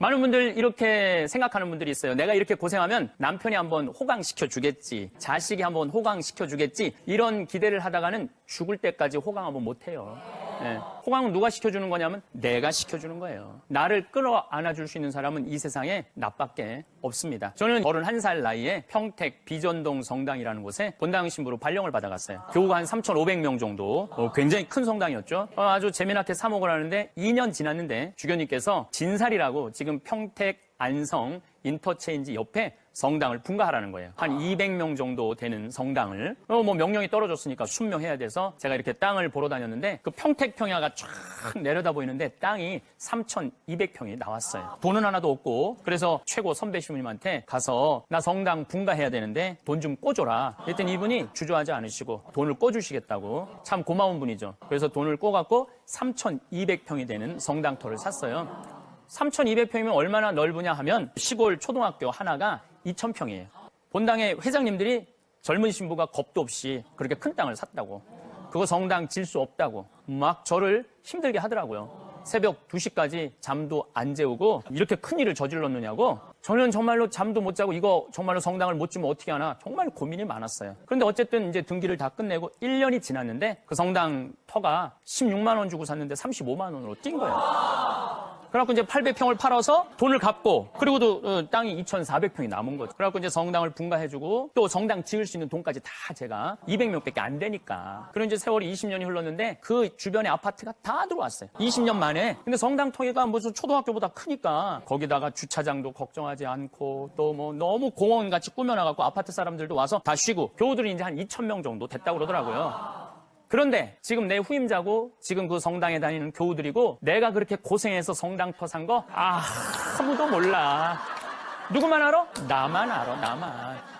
많은 분들 이렇게 생각하는 분들이 있어요. 내가 이렇게 고생하면 남편이 한번 호강시켜 주겠지. 자식이 한번 호강시켜 주겠지. 이런 기대를 하다가는 죽을 때까지 호강 한번 못 해요. 예. 호강은 누가 시켜주는 거냐면 내가 시켜주는 거예요. 나를 끌어 안아줄 수 있는 사람은 이 세상에 나밖에 없습니다. 저는 31살 나이에 평택 비전동 성당이라는 곳에 본당 신부로 발령을 받아갔어요. 교우가 한 3,500명 정도 어, 굉장히 큰 성당이었죠. 어, 아주 재미나게 사목을 하는데 2년 지났는데 주교님께서 진살이라고 지금 평택 안성 인터체인지 옆에 성당을 분가하라는 거예요. 한 200명 정도 되는 성당을 어, 뭐 명령이 떨어졌으니까 순명해야 돼서 제가 이렇게 땅을 보러 다녔는데 그 평택 평야가 쫙 내려다 보이는데 땅이 3,200평이 나왔어요. 돈은 하나도 없고 그래서 최고 선배 신부님한테 가서 나 성당 분가해야 되는데 돈 좀 꿔줘라. 그랬더니 이분이 주저하지 않으시고 돈을 꿔주시겠다고 참 고마운 분이죠. 그래서 돈을 꿔갖고 3,200평이 되는 성당터를 샀어요. 3,200평이면 얼마나 넓으냐 하면 시골 초등학교 하나가 2,000평이에요. 본당의 회장님들이 젊은 신부가 겁도 없이 그렇게 큰 땅을 샀다고. 그거 성당 질 수 없다고. 막 저를 힘들게 하더라고요. 새벽 2시까지 잠도 안 재우고 이렇게 큰 일을 저질렀느냐고 저는 정말로 잠도 못 자고 이거 정말로 성당을 못 주면 어떻게 하나 정말 고민이 많았어요. 그런데 어쨌든 이제 등기를 다 끝내고 1년이 지났는데 그 성당 터가 16만 원 주고 샀는데 35만 원으로 뛴 거예요. 그래갖고 이제 800평을 팔아서 돈을 갚고 그리고도 어, 땅이 2,400평이 남은 거죠. 그래갖고 이제 성당을 분가해주고 또 성당 지을 수 있는 돈까지 다 제가 200명밖에 안 되니까. 그리고 이제 세월이 20년이 흘렀는데 그 주변에 아파트가 다 들어왔어요. 20년 만에. 근데 성당 통해가 무슨 초등학교보다 크니까 거기다가 주차장도 걱정하지 않고 또 뭐 너무 공원 같이 꾸며놔갖고 아파트 사람들도 와서 다 쉬고 교우들이 이제 한 2,000명 정도 됐다고 그러더라고요. 그런데 지금 내 후임자고 지금 그 성당에 다니는 교우들이고 내가 그렇게 고생해서 성당 터 산 거 아, 아무도 몰라. 누구만 알아? 나만 알아, 나만.